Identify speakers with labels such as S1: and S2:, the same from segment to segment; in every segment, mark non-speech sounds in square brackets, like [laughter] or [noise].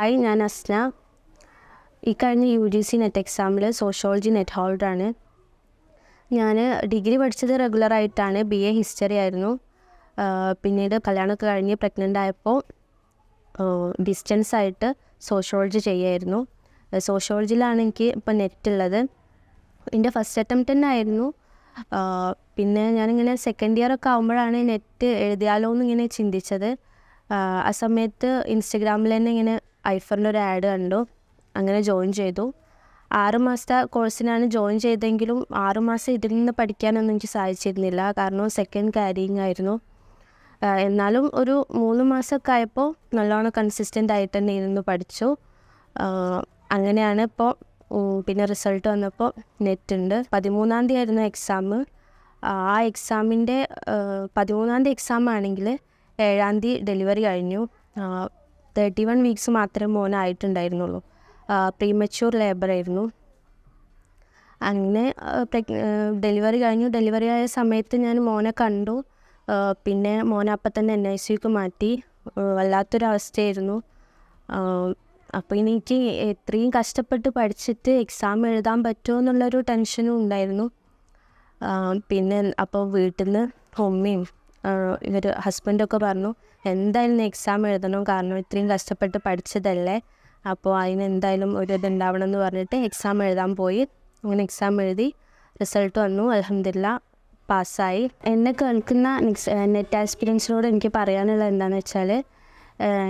S1: Hi ഞാൻ അസ്ന. ഈ കഴിഞ്ഞ യു ജി സി നെറ്റ് എക്സാമിൽ സോഷ്യോളജി നെറ്റ് ഹോൾഡറാണ് ഞാൻ ഡിഗ്രി പഠിച്ചത് റെഗുലറായിട്ടാണ് ബി എ ഹിസ്റ്ററി ആയിരുന്നു. പിന്നീട് കല്യാണമൊക്കെ കഴിഞ്ഞ് പ്രഗ്നന്റ് ആയപ്പോൾ ഡിസ്റ്റൻസ് ആയിട്ട് സോഷ്യോളജി ചെയ്യായിരുന്നു. സോഷ്യോളജിയിലാണ് എനിക്ക് ഇപ്പോൾ നെറ്റ് ഉള്ളത് എന്റെ ഫസ്റ്റ് അറ്റംപ്റ്റ് തന്നെ ആയിരുന്നു. പിന്നെ ഞാനിങ്ങനെ സെക്കൻഡ് ഇയർ ഒക്കെ ആകുമ്പോഴാണ് നെറ്റ് എഴുതിയാലോ എന്ന് ഇങ്ങനെ ചിന്തിച്ചത്. ആ സമയത്ത് ഇൻസ്റ്റഗ്രാമിൽ തന്നെ ഇങ്ങനെ ഐഫറിന്റെ ഒരു ആഡ് കണ്ടു. അങ്ങനെ ജോയിൻ ചെയ്തു. ആറുമാസത്തെ കോഴ്സിനാണ് ജോയിൻ ചെയ്തെങ്കിലും ആറുമാസം ഇതിൽ നിന്ന് പഠിക്കാനൊന്നും എനിക്ക് സാധിച്ചിരുന്നില്ല. കാരണം സെക്കൻഡ് കാരിയിങ് ആയിരുന്നു. എന്നാലും ഒരു മൂന്ന് മാസമൊക്കെ ആയപ്പോൾ നല്ലോണം കൺസിസ്റ്റന്റ് ആയിട്ട് തന്നെ ഇരുന്ന് പഠിച്ചു. അങ്ങനെയാണ് ഇപ്പോൾ പിന്നെ റിസൾട്ട് വന്നപ്പോൾ നെറ്റ് ഉണ്ട്. പതിമൂന്നാം തീയതി ആയിരുന്നു എക്സാം ആ എക്സാമിന്റെ പതിമൂന്നാം തീയതി എക്സാം ആണെങ്കിൽ ഏഴാം തീയതി ഡെലിവറി കഴിഞ്ഞു. തേർട്ടി വൺ വീക്സ് മാത്രമേ മോനായിട്ടുണ്ടായിരുന്നുള്ളൂ. പ്രീമച്യൂർ ലേബർ ആയിരുന്നു. അങ്ങനെ ഡെലിവറി കഴിഞ്ഞു. ഡെലിവറി ആയ സമയത്ത് ഞാൻ മോനെ കണ്ടു. പിന്നെ മോനെ അപ്പം തന്നെ എൻ ഐ സിക്ക് മാറ്റി. വല്ലാത്തൊരവസ്ഥയായിരുന്നു. അപ്പോൾ എനിക്ക് എത്രയും കഷ്ടപ്പെട്ട് പഠിച്ചിട്ട് എക്സാം എഴുതാൻ പറ്റുമോ എന്നുള്ളൊരു ടെൻഷനും ഉണ്ടായിരുന്നു. പിന്നെ അപ്പോൾ വീട്ടിൽ നിന്ന് ഉമ്മയും ഇവർ ഹസ്ബൻഡൊക്കെ പറഞ്ഞു എന്തായാലും എക്സാം എഴുതണം കാരണം ഇത്രയും കഷ്ടപ്പെട്ട് പഠിച്ചതല്ലേ. അപ്പോൾ അതിന് എന്തായാലും ഒരു ഇതുണ്ടാവണം എന്ന് പറഞ്ഞിട്ട് എക്സാം എഴുതാൻ പോയി. അങ്ങനെ എക്സാം എഴുതി റിസൾട്ട് വന്നു. അലഹമില്ല പാസ്സായി. എന്നെ കേൾക്കുന്ന നെറ്റ് എക്സ്പീരിയൻസിനോട് എനിക്ക് പറയാനുള്ളത് എന്താണെന്ന് വെച്ചാൽ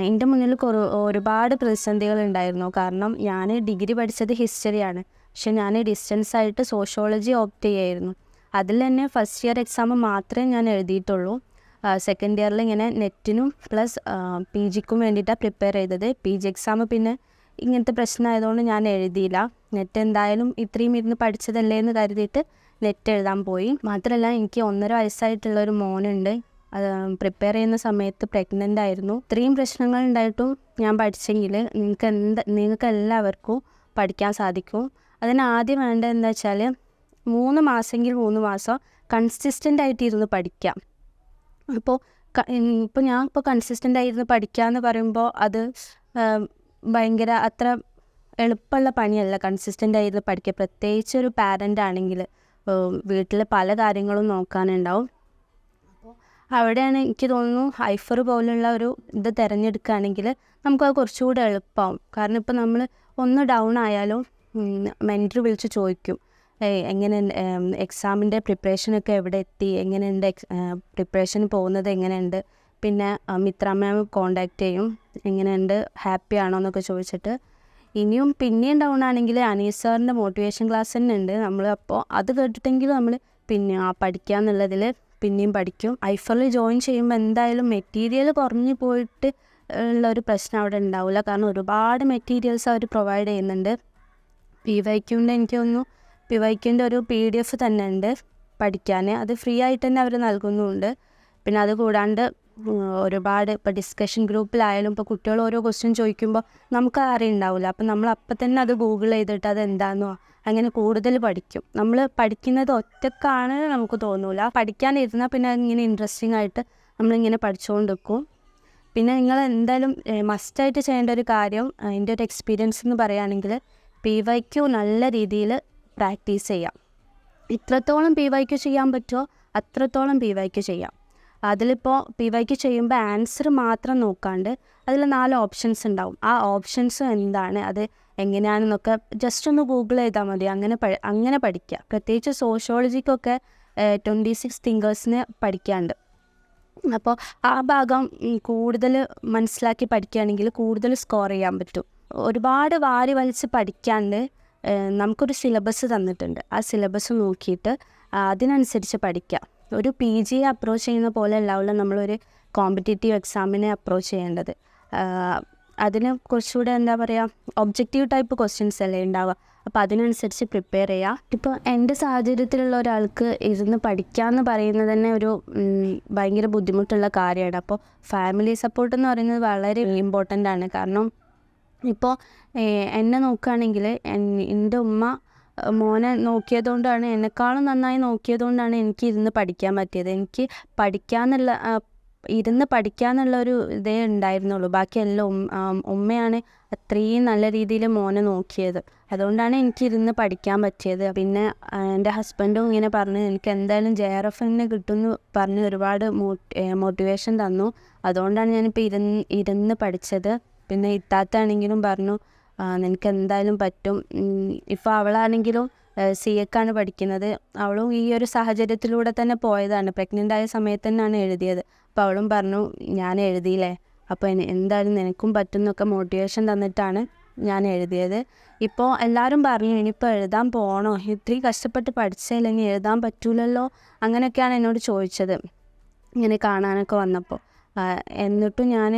S1: എന്റെ മുന്നിൽ കുറ ഒരുപാട് പ്രതിസന്ധികൾ ഉണ്ടായിരുന്നു. കാരണം ഞാൻ ഡിഗ്രി പഠിച്ചത് ഹിസ്റ്ററിയാണ്. പക്ഷെ ഞാൻ ഡിസ്റ്റൻസ് ആയിട്ട് സോഷ്യോളജി ഓപ്റ്റ് ചെയ്യായിരുന്നു. അതിൽ തന്നെ ഫസ്റ്റ് ഇയർ എക്സാം മാത്രമേ ഞാൻ എഴുതിയിട്ടുള്ളൂ. സെക്കൻഡ് ഇയറിൽ ഇങ്ങനെ നെറ്റിനും പ്ലസ് പി ജിക്കും വേണ്ടിയിട്ടാണ് പ്രിപ്പയർ ചെയ്തത്. പി ജി എക്സാം പിന്നെ ഇങ്ങനത്തെ പ്രശ്നമായതുകൊണ്ട് ഞാൻ എഴുതിയില്ല. നെറ്റ് എന്തായാലും ഇത്രയും ഇരുന്ന് പഠിച്ചതല്ലേ എന്ന് കരുതിയിട്ട് നെറ്റ് എഴുതാൻ പോയി. മാത്രമല്ല എനിക്ക് ഒന്നര വയസ്സായിട്ടുള്ള ഒരു മോനുണ്ട്. പ്രിപ്പയർ ചെയ്യുന്ന സമയത്ത് പ്രഗ്നന്റ് ആയിരുന്നു. ഇത്രയും പ്രശ്നങ്ങൾ ഉണ്ടായിട്ടും ഞാൻ പഠിച്ചെങ്കിൽ നിങ്ങൾക്ക് എന്താ നിങ്ങൾക്ക് എല്ലാവർക്കും പഠിക്കാൻ സാധിക്കും. അതിന് ആദ്യം വേണ്ടത് എന്താ വെച്ചാൽ മൂന്ന് മാസമെങ്കിൽ മൂന്ന് മാസം കൺസിസ്റ്റന്റ് ആയിട്ട് ഇരുന്ന് പഠിക്കാം അപ്പോൾ ഇപ്പോൾ ഞാൻ ഇപ്പോൾ കൺസിസ്റ്റന്റ് ആയിരുന്ന് പഠിക്കുക എന്ന് പറയുമ്പോൾ അത് ഭയങ്കര അത്ര എളുപ്പമുള്ള പണിയല്ല കൺസിസ്റ്റന്റ് ആയിരുന്ന് പഠിക്കുക പ്രത്യേകിച്ച് ഒരു പാരന്റ് ആണെങ്കിൽ വീട്ടിൽ പല കാര്യങ്ങളും നോക്കാനുണ്ടാവും. അപ്പോൾ അവിടെയാണ് എനിക്ക് തോന്നുന്നു ഹൈഫർ പോലുള്ള ഒരു ഇത് തിരഞ്ഞെടുക്കുകയാണെങ്കിൽ നമുക്കത് കുറച്ചുകൂടെ എളുപ്പമാവും കാരണം ഇപ്പോൾ നമ്മൾ ഒന്ന് ഡൗൺ ആയാലും മെന്റർ വിളിച്ച് ചോദിക്കും. എങ്ങനെ എക്സാമിന്റെ പ്രിപ്പറേഷനൊക്കെ എവിടെ എത്തി? എങ്ങനെയുണ്ട് പ്രിപ്പറേഷൻ പോകുന്നത് എങ്ങനെയുണ്ട്? പിന്നെ മിത്ര മാം കോണ്ടാക്ട് ചെയ്യും. എങ്ങനെയുണ്ട്? ഹാപ്പി ആണോ എന്നൊക്കെ ചോദിച്ചിട്ട്. ഇനിയും പിന്നെയും ഡൗൺ ആണെങ്കിൽ അനീസ് സാറിന്റെ മോട്ടിവേഷൻ ക്ലാസ് തന്നെ ഉണ്ട്. നമ്മൾ അപ്പോൾ അത് കേട്ടിട്ടെങ്കിലും നമ്മൾ പിന്നെ ആ പഠിക്കുക എന്നുള്ളതിൽ പിന്നെയും പഠിക്കും. ഐഫറിൽ ജോയിൻ ചെയ്യുമ്പോൾ എന്തായാലും മെറ്റീരിയൽ കുറഞ്ഞു പോയിട്ട് ഉള്ള ഒരു പ്രശ്നം അവിടെ ഉണ്ടാവില്ല കാരണം ഒരുപാട് മെറ്റീരിയൽസ് അവർ പ്രൊവൈഡ് ചെയ്യുന്നുണ്ട്. പി വൈക്യുന്റെ എനിക്ക് തോന്നുന്നു പി വൈക്യുന്റെ ഒരു പി ഡി എഫ് തന്നെ ഉണ്ട് പഠിക്കാൻ. അത് ഫ്രീ ആയിട്ട് തന്നെ അവർ നൽകുന്നുമുണ്ട് പിന്നെ അത് കൂടാണ്ട് ഒരുപാട് ഇപ്പോൾ ഡിസ്കഷൻ ഗ്രൂപ്പിലായാലും ഇപ്പോൾ കുട്ടികൾ ഓരോ ക്വസ്റ്റ്യൻ ചോദിക്കുമ്പോൾ നമുക്ക് അറിയുണ്ടാവില്ല അപ്പം നമ്മൾ അപ്പം തന്നെ അത് ഗൂഗിൾ ചെയ്തിട്ട് അത് എന്താണെന്നോ അങ്ങനെ കൂടുതൽ പഠിക്കും. നമ്മൾ പഠിക്കുന്നത് ഒറ്റക്കാണ് നമുക്ക് തോന്നൂല. പഠിക്കാനിരുന്നാൽ പിന്നെ ഇങ്ങനെ ഇൻട്രസ്റ്റിംഗ് ആയിട്ട് നമ്മളിങ്ങനെ പഠിച്ചുകൊണ്ട് നിൽക്കും പിന്നെ നിങ്ങൾ എന്തായാലും മസ്റ്റായിട്ട് ചെയ്യേണ്ട ഒരു കാര്യം അതിന്റെ ഒരു എക്സ്പീരിയൻസ് എന്ന് പറയുകയാണെങ്കിൽ പി വൈ നല്ല രീതിയിൽ പ്രാക്ടീസ് ചെയ്യാം. ഇത്രത്തോളം പി വൈക്ക് ചെയ്യാൻ പറ്റുമോ? അത്രത്തോളം പി വൈക്ക് ചെയ്യാം. അതിലിപ്പോൾ പി വൈക്ക് ചെയ്യുമ്പോൾ ആൻസർ മാത്രം നോക്കാണ്ട് അതിൽ നാല് ഓപ്ഷൻസ് ഉണ്ടാവും. ആ ഓപ്ഷൻസ് എന്താണ്? അത് എങ്ങനെയാണെന്നൊക്കെ ജസ്റ്റ് ഒന്ന് ഗൂഗിൾ ചെയ്താൽ മതി. അങ്ങനെ അങ്ങനെ പഠിക്കുക പ്രത്യേകിച്ച് സോഷ്യോളജിക്കൊക്കെ ട്വന്റി സിക്സ് തിങ്കേഴ്സിന് പഠിക്കാണ്ട്. അപ്പോൾ ആ ഭാഗം കൂടുതൽ മനസ്സിലാക്കി പഠിക്കുകയാണെങ്കിൽ കൂടുതൽ സ്കോർ ചെയ്യാൻ പറ്റും. ഒരുപാട് വാരി വലിച്ച് പഠിക്കാണ്ട് നമുക്കൊരു സിലബസ് തന്നിട്ടുണ്ട്. ആ സിലബസ് നോക്കിയിട്ട് അതിനനുസരിച്ച് പഠിക്കുക ഒരു പി ജി അപ്രോച്ച് ചെയ്യുന്ന പോലെ ഉണ്ടാവില്ല നമ്മളൊരു കോമ്പറ്റേറ്റീവ് എക്സാമിനെ അപ്രോച്ച് ചെയ്യേണ്ടത്. അതിന് കുറച്ചുകൂടെ എന്താ പറയുക ഒബ്ജക്റ്റീവ് ടൈപ്പ് ക്വസ്റ്റ്യൻസ് അല്ലേ ഉണ്ടാവുക. അപ്പോൾ അതിനനുസരിച്ച് പ്രിപ്പയർ ചെയ്യുക ഇപ്പോൾ എന്റെ സാഹചര്യത്തിലുള്ള ഒരാൾക്ക് ഇരുന്ന് പഠിക്കുക എന്ന് പറയുന്നത് തന്നെ ഒരു ഭയങ്കര ബുദ്ധിമുട്ടുള്ള കാര്യമാണ്. അപ്പോൾ ഫാമിലി സപ്പോർട്ട് എന്ന് പറയുന്നത് വളരെ ഇമ്പോർട്ടന്റ് ആണ്. കാരണം ഇപ്പോൾ എന്നെ നോക്കുകയാണെങ്കിൽ എന്റെ ഉമ്മ മോനെ മോനെ നോക്കിയതുകൊണ്ടാണ് എന്നെക്കാളും നന്നായി നോക്കിയതുകൊണ്ടാണ് എനിക്ക് ഇരുന്ന് പഠിക്കാൻ പറ്റിയത്. എനിക്ക് പഠിക്കാന്നുള്ള ഇരുന്ന് പഠിക്കാന്നുള്ള ഒരു ഇതേ ഉണ്ടായിരുന്നുള്ളൂ. ബാക്കി എല്ലാം ഉം- ഉമ്മയാണ് അത്രയും നല്ല രീതിയിൽ മോനെ നോക്കിയത്. അതുകൊണ്ടാണ് എനിക്ക് ഇരുന്ന് പഠിക്കാൻ പറ്റിയത്. പിന്നെ എന്റെ ഹസ്ബൻഡും ഇങ്ങനെ പറഞ്ഞു എനിക്ക് എന്തായാലും ജെ ആർ എഫ് എന്നെ കിട്ടുമെന്ന് പറഞ്ഞ് ഒരുപാട് മോട്ടിവേഷൻ തന്നു. അതുകൊണ്ടാണ് ഞാനിപ്പോൾ ഇരുന്ന് ഇരുന്ന് പഠിച്ചത്. പിന്നെ ഇത്താത്താണെങ്കിലും പറഞ്ഞു നിനക്ക് എന്തായാലും പറ്റും. ഇപ്പോൾ അവളാണെങ്കിലും സി എക്കാണ് പഠിക്കുന്നത്. അവളും ഈ ഒരു സാഹചര്യത്തിലൂടെ തന്നെ പോയതാണ്. പ്രഗ്നന്റ് ആയ സമയത്ത് തന്നെയാണ് എഴുതിയത്. അപ്പോൾ അവളും പറഞ്ഞു ഞാൻ എഴുതിയില്ലേ? അപ്പോൾ എനി- എന്തായാലും നിനക്കും പറ്റും എന്നൊക്കെ മോട്ടിവേഷൻ തന്നിട്ടാണ് ഞാൻ എഴുതിയത്. ഇപ്പോൾ എല്ലാവരും പറഞ്ഞു ഇനിയിപ്പോൾ എഴുതാൻ പോകണോ ഇത്രയും കഷ്ടപ്പെട്ട് പഠിച്ചില്ലെങ്കിൽ എഴുതാൻ പറ്റൂലല്ലോ? അങ്ങനെയൊക്കെയാണ് എന്നോട് ചോദിച്ചത്. ഇങ്ങനെ കാണാനൊക്കെ വന്നപ്പോൾ എന്നിട്ടും ഞാൻ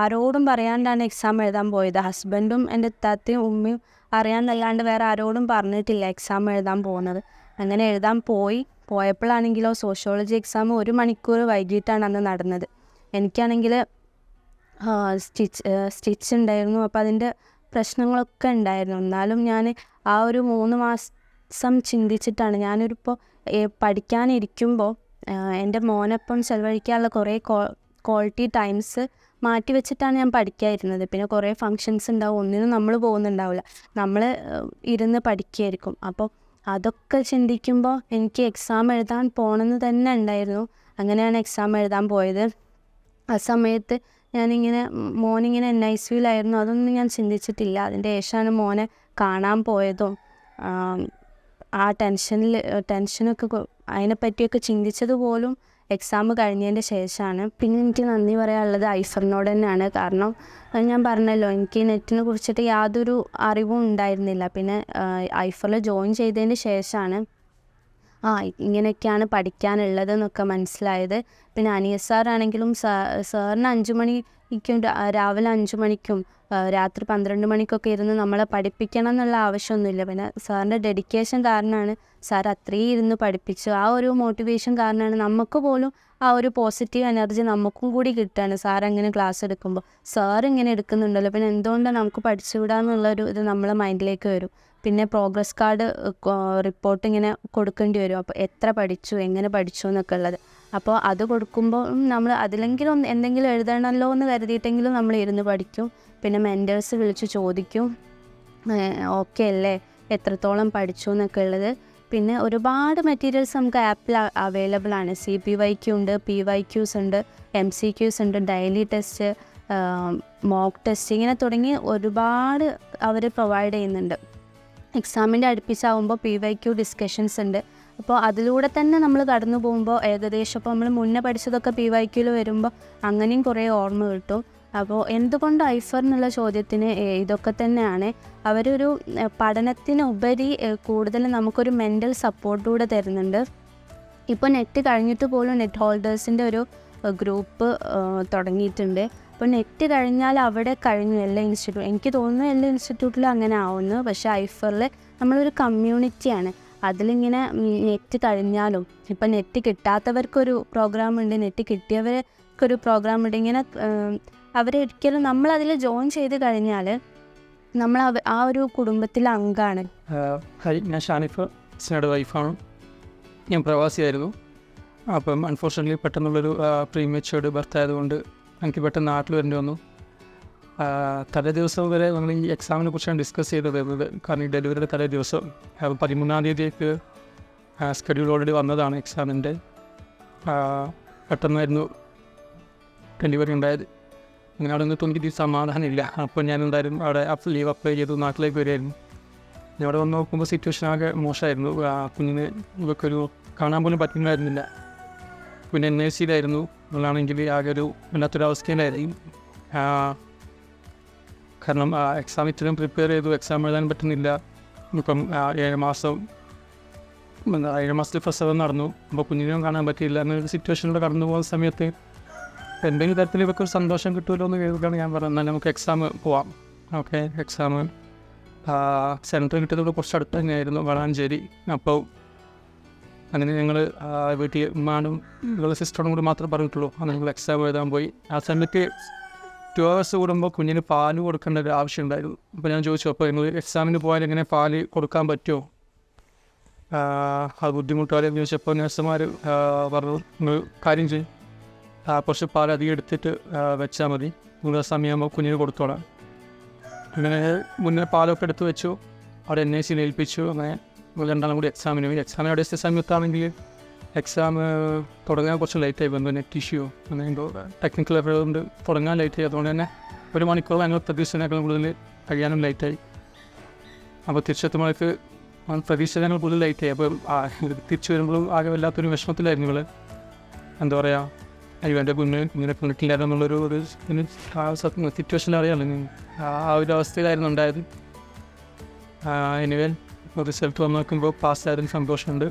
S1: ആരോടും പറയാണ്ടാണ് എക്സാം എഴുതാൻ പോയത്. ഹസ്ബൻഡും എന്റെ താത്തയും ഉമ്മയും അറിയാന്നല്ലാണ്ട് വേറെ ആരോടും പറഞ്ഞിട്ടില്ല എക്സാം എഴുതാൻ പോകുന്നത് അങ്ങനെ എഴുതാൻ പോയി. പോയപ്പോഴാണെങ്കിലോ സോഷ്യോളജി എക്സാം ഒരു മണിക്കൂർ വൈകിട്ടാണ് അന്ന് നടന്നത്. എനിക്കാണെങ്കിൽ സ്റ്റിച്ച് സ്റ്റിച്ച് ഉണ്ടായിരുന്നു. അപ്പോൾ അതിന്റെ പ്രശ്നങ്ങളൊക്കെ ഉണ്ടായിരുന്നു. എന്നാലും ഞാൻ ആ ഒരു മൂന്ന് മാസം ചിന്തിച്ചിട്ടാണ്. ഞാനൊരിപ്പോൾ പഠിക്കാനിരിക്കുമ്പോൾ എന്റെ മോനൊപ്പം ചെലവഴിക്കാനുള്ള കുറേ ക്വാളിറ്റി ടൈംസ് മാറ്റി വെച്ചിട്ടാണ് ഞാൻ പഠിക്കാതിരുന്നത് പിന്നെ കുറേ ഫങ്ഷൻസ് ഉണ്ടാവും. ഒന്നിനും നമ്മൾ പോകുന്നുണ്ടാവില്ല. നമ്മൾ ഇരുന്ന് പഠിക്കുകയായിരിക്കും അപ്പോൾ അതൊക്കെ ചിന്തിക്കുമ്പോൾ എനിക്ക് എക്സാം എഴുതാൻ പോകണമെന്ന് തന്നെ ഉണ്ടായിരുന്നു. അങ്ങനെയാണ് എക്സാം എഴുതാൻ പോയത്. ആ സമയത്ത് ഞാനിങ്ങനെ മോനിങ്ങനെ എൻ ഐ സിയിലായിരുന്നു അതൊന്നും ഞാൻ ചിന്തിച്ചിട്ടില്ല. അതിന്റെ ശേഷമാണ് മോനെ കാണാൻ പോയതും. ആ ടെൻഷനിൽ ടെൻഷനൊക്കെ അതിനെപ്പറ്റിയൊക്കെ ചിന്തിച്ചത് പോലും എക്സാം കഴിഞ്ഞതിന്റെ ശേഷമാണ്. പിന്നെ എനിക്ക് നന്ദി പറയാനുള്ളത് ഐഫറിനോട് തന്നെയാണ്. കാരണം ഞാൻ പറഞ്ഞല്ലോ എനിക്ക് നെറ്റിനെ കുറിച്ചിട്ട് യാതൊരു അറിവും ഉണ്ടായിരുന്നില്ല. പിന്നെ ഐഫറിൽ ജോയിൻ ചെയ്തതിന് ശേഷമാണ്. ആ ഇങ്ങനെയൊക്കെയാണ് പഠിക്കാനുള്ളത് എന്നൊക്കെ മനസ്സിലായത്. പിന്നെ അനിയ സാറാണെങ്കിലും സാറിന് അഞ്ച് മണിക്കും രാ- രാവിലെ അഞ്ച് മണിക്കും രാത്രി പന്ത്രണ്ട് മണിക്കൊക്കെ ഇരുന്ന് നമ്മളെ പഠിപ്പിക്കണം എന്നുള്ള ആവശ്യമൊന്നുമില്ല. പിന്നെ സാറിന്റെ ഡെഡിക്കേഷൻ കാരണമാണ് സാർ അത്രയും ഇരുന്ന് പഠിപ്പിച്ചു ആ ഒരു മോട്ടിവേഷൻ കാരണമാണ് നമുക്ക് പോലും ആ ഒരു പോസിറ്റീവ് എനർജി നമുക്കും കൂടി കിട്ടുകയാണ് സാർ അങ്ങനെ ക്ലാസ് എടുക്കുമ്പോൾ. സാർ ഇങ്ങനെ എടുക്കുന്നുണ്ടല്ലോ. പിന്നെ എന്തുകൊണ്ടാണ് നമുക്ക് പഠിച്ചുവിടാന്നുള്ളൊരു ഇത് നമ്മളെ മൈൻഡിലേക്ക് വരും? പിന്നെ പ്രോഗ്രസ് കാർഡ് റിപ്പോർട്ട് ഇങ്ങനെ കൊടുക്കേണ്ടി വരും. അപ്പോൾ എത്ര പഠിച്ചു എങ്ങനെ പഠിച്ചു എന്നൊക്കെ ഉള്ളത്. അപ്പോൾ അത് കൊടുക്കുമ്പോൾ നമ്മൾ അതിലെങ്കിലും എന്തെങ്കിലും എഴുതണമല്ലോ എന്ന് കരുതിയിട്ടെങ്കിലും നമ്മൾ ഇരുന്ന് പഠിക്കും. പിന്നെ മെന്റേഴ്സ് വിളിച്ച് ചോദിക്കും. ഓക്കെ അല്ലേ? എത്രത്തോളം പഠിച്ചു എന്നൊക്കെ ഉള്ളത്. പിന്നെ ഒരുപാട് മെറ്റീരിയൽസ് നമുക്ക് ആപ്പിൽ അവൈലബിൾ ആണ്. സി പി വൈ ക്യൂ ഉണ്ട് പി വൈ ക്യൂസ് ഉണ്ട് എം സി ക്യൂസ് ഉണ്ട് ഡെയിലി ടെസ്റ്റ് മോക്ക് ടെസ്റ്റ് ഇങ്ങനെ തുടങ്ങി ഒരുപാട് അവർ പ്രൊവൈഡ് ചെയ്യുന്നുണ്ട്. എക്സാമിന്റെ അടുപ്പിച്ചാവുമ്പോൾ പി വൈ ക്യൂ ഡിസ്കഷൻസ് ഉണ്ട്. അപ്പോൾ അതിലൂടെ തന്നെ നമ്മൾ കടന്നു പോകുമ്പോൾ ഏകദേശം ഇപ്പോൾ നമ്മൾ മുന്നേ പഠിച്ചതൊക്കെ പി വൈ ക്യൂൽ വരുമ്പോൾ അങ്ങനെയും കുറേ ഓർമ്മ കിട്ടും. അപ്പോൾ എന്തുകൊണ്ട് ഐഫർ എന്നുള്ള ചോദ്യത്തിന് ഇതൊക്കെ തന്നെയാണ്. അവരൊരു പഠനത്തിനുപരി കൂടുതൽ നമുക്കൊരു മെന്റൽ സപ്പോർട്ട് കൂടെ തരുന്നുണ്ട്. ഇപ്പോൾ നെറ്റ് കഴിഞ്ഞിട്ട് പോലും നെറ്റ് ഹോൾഡേഴ്സിന്റെ ഒരു ഗ്രൂപ്പ് തുടങ്ങിയിട്ടുണ്ട്. അപ്പോൾ നെറ്റ് കഴിഞ്ഞാൽ അവിടെ കഴിഞ്ഞു. എല്ലാ ഇൻസ്റ്റിറ്റ്യൂട്ട് എനിക്ക് തോന്നുന്നു എല്ലാ ഇൻസ്റ്റിറ്റ്യൂട്ടിലും അങ്ങനെ ആവുന്നു. പക്ഷേ ഐഫറിൽ നമ്മളൊരു കമ്മ്യൂണിറ്റിയാണ് അതിലിങ്ങനെ നെറ്റ് കഴിഞ്ഞാലും ഇപ്പം നെറ്റ് കിട്ടാത്തവർക്കൊരു പ്രോഗ്രാം ഉണ്ട് നെറ്റ് കിട്ടിയവർക്കൊരു പ്രോഗ്രാം ഉണ്ട് ഇങ്ങനെ അവരെ ഒരിക്കലും നമ്മളതിൽ ജോയിൻ ചെയ്ത് കഴിഞ്ഞാൽ നമ്മൾ ആ ഒരു കുടുംബത്തിലെ അംഗമാണ്
S2: ഹായ് ഞാൻ ഷാനിഫ് സ്നയുടെ വൈഫാണ്. ഞാൻ പ്രവാസിയായിരുന്നു. അപ്പം അൺഫോർച്യുനേറ്റ്ലി പെട്ടെന്നുള്ളൊരു പ്രീമേച്ചേർഡ് ബർത്ത് ആയതുകൊണ്ട് എനിക്ക് പെട്ടെന്ന് നാട്ടിൽ വരേണ്ടി വന്നു. തലേ ദിവസം വരെ നമ്മൾ ഈ എക്സാമിനെ കുറിച്ചാണ് ഡിസ്കസ് ചെയ്തിരുന്നത് കാരണം ഈ ഡെലിവറിയുടെ തലേ ദിവസം പതിമൂന്നാം തീയതിക്ക് സ്കെഡ്യൂൾ ഓൾറെഡി വന്നതാണ് എക്സാമിന്റെ പെട്ടെന്നായിരുന്നു ഡെലിവറി ഉണ്ടായത്. അങ്ങനെ അവിടെ നിന്നിട്ട് എനിക്ക് സമാധാനമില്ല. അപ്പോൾ ഞാൻ എന്തായാലും അവിടെ ലീവ് അപ്ലൈ ചെയ്തു നാട്ടിലേക്ക് വരികയായിരുന്നു. ഞാൻ അവിടെ വന്ന് നോക്കുമ്പോൾ സിറ്റുവേഷൻ ആകെ മോശമായിരുന്നു. കുഞ്ഞിന് കുഞ്ഞിന് ഒരു കാണാൻ പോലും പറ്റുന്നതായിരുന്നില്ല. പിന്നെ എൻ ഐ സിയിലായിരുന്നു അതാണെങ്കിൽ ആകെ ഒരു വല്ലാത്തൊരവസ്ഥയിലായിരുന്നു. കാരണം എക്സാം ഇത്രയും പ്രിപ്പയർ ചെയ്തു എക്സാം എഴുതാൻ പറ്റുന്നില്ല. ഇപ്പം ഏഴ് മാസം ഏഴ് മാസത്തിൽ പ്രസവം നടന്നു. അപ്പോൾ കുഞ്ഞിനെയും കാണാൻ പറ്റിയില്ല. എന്നൊരു സിറ്റുവേഷനിലൂടെ കടന്നു പോകുന്ന സമയത്ത് എന്തെങ്കിലും തരത്തിൽ ഇവർക്ക് ഒരു സന്തോഷം കിട്ടുമല്ലോ എന്ന് കേൾക്കുകയാണ് ഞാൻ പറഞ്ഞത്. എന്നാൽ നമുക്ക് എക്സാം പോവാം. ഓക്കെ എക്സാം സെന്റർ കിട്ടിയത് കുറച്ച് അടുത്ത് തന്നെയായിരുന്നു വളാഞ്ചേരി. അപ്പോൾ അങ്ങനെ ഞങ്ങൾ വീട്ടിൽ ഉമ്മാനും സിസ്റ്ററും കൂടി മാത്രമേ പറഞ്ഞിട്ടുള്ളൂ. അന്ന് ഞങ്ങൾ എക്സാം എഴുതാൻ പോയി. ആ സമയത്ത് ടു ഹവേഴ്സ് കൂടുമ്പോൾ കുഞ്ഞിന് പാൽ കൊടുക്കേണ്ട ഒരു ആവശ്യം ഉണ്ടായിരുന്നു അപ്പോൾ ഞാൻ ചോദിച്ചു അപ്പോൾ നിങ്ങൾ എക്സാമിന് പോയാൽ എങ്ങനെ പാൽ കൊടുക്കാൻ പറ്റുമോ? അത് ബുദ്ധിമുട്ടാലെ എന്ന് ചോദിച്ചപ്പോൾ നഴ്സുമാർ പറഞ്ഞു നിങ്ങൾ കാര്യം ചെയ്യും. കുറച്ച് പാൽ അധികം എടുത്തിട്ട് വെച്ചാൽ മതി. നിങ്ങൾ സമയമാകുമ്പോൾ കുഞ്ഞിന് കൊടുത്തോളാം. അങ്ങനെ മുന്നേ പാലൊക്കെ എടുത്ത് വെച്ചു. അവിടെ എൻ ഐ സിയിൽ ഏൽപ്പിച്ചു. അങ്ങനെ രണ്ടാളും കൂടി എക്സാമിന് എക്സാമിന് അവിടെ സമയത്താണെങ്കിൽ എക്സാം തുടങ്ങാൻ കുറച്ച് ലേറ്റായി വന്നു. നെറ്റ് ഇഷ്യൂ അങ്ങനെ എന്തോ ടെക്നിക്കൽ കൊണ്ട് തുടങ്ങാൻ ആയി. അതുകൊണ്ട് തന്നെ ഒരു മണിക്കൂർ ഞങ്ങൾ പ്രതീക്ഷിച്ചതിനേക്കാൾ കൂടുതൽ കഴിയാനും ആയി. അപ്പോൾ തിരിച്ചെത്തുമ്പോഴേക്ക് പ്രതീക്ഷിച്ചതിനേക്കാൾ കൂടുതൽ ആയി. അപ്പോൾ തിരിച്ചു വരുമ്പോഴും ആകെ വല്ലാത്തൊരു വിഷമത്തിലായിരുന്നു ഇവൾ. എന്താ പറയുക അയ്യോ എന്റെ കുഞ്ഞ് ഇങ്ങനെ എന്നുള്ളൊരു ഒരു സിറ്റുവേഷൻ അറിയാമല്ലോ. ആ ആ ഒരു അവസ്ഥയിലായിരുന്നു ഉണ്ടായത്. എനിവേൽ റിസൾട്ട് വന്ന് നോക്കുമ്പോൾ പാസ്സായതിന് സന്തോഷമുണ്ട്.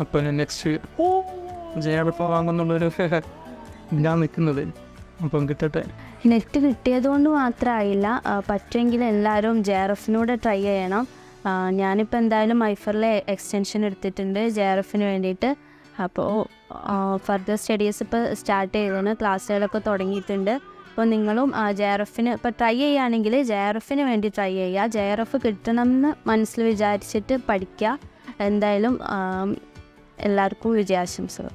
S2: അപ്പോൾ നെക്സ്റ്റ് ഓ ജയപ്പോൾ വാങ്ങുന്നുള്ളൊരു [laughs] ഞാൻ നിൽക്കുന്നത്. അപ്പം കിട്ടട്ടെ.
S1: നെറ്റ് കിട്ടിയത് കൊണ്ട് മാത്രമായില്ല പറ്റുമെങ്കിൽ എല്ലാവരും ജെ ആർ എഫിനൂടെ ട്രൈ ചെയ്യണം. ഞാനിപ്പോൾ എന്തായാലും ഐഫറിലെ എക്സ്റ്റൻഷൻ എടുത്തിട്ടുണ്ട് ജെ ആർ എഫിന് വേണ്ടിയിട്ട്. അപ്പോൾ ഫർദർ സ്റ്റഡീസ് ഇപ്പോൾ സ്റ്റാർട്ട് ചെയ്തതിന് ക്ലാസ്സുകളൊക്കെ തുടങ്ങിയിട്ടുണ്ട്. അപ്പോൾ നിങ്ങളും ജെ ആർ എഫിന് ഇപ്പോൾ ട്രൈ ചെയ്യുകയാണെങ്കിൽ ജെ ആർ എഫിന് വേണ്ടി ട്രൈ ചെയ്യുക. ജെ ആർ എഫ് കിട്ടണം എന്ന് മനസ്സിൽ വിചാരിച്ചിട്ട് പഠിക്കുക. എന്തായാലും എല്ലാവർക്കും വിജയാശംസകൾ.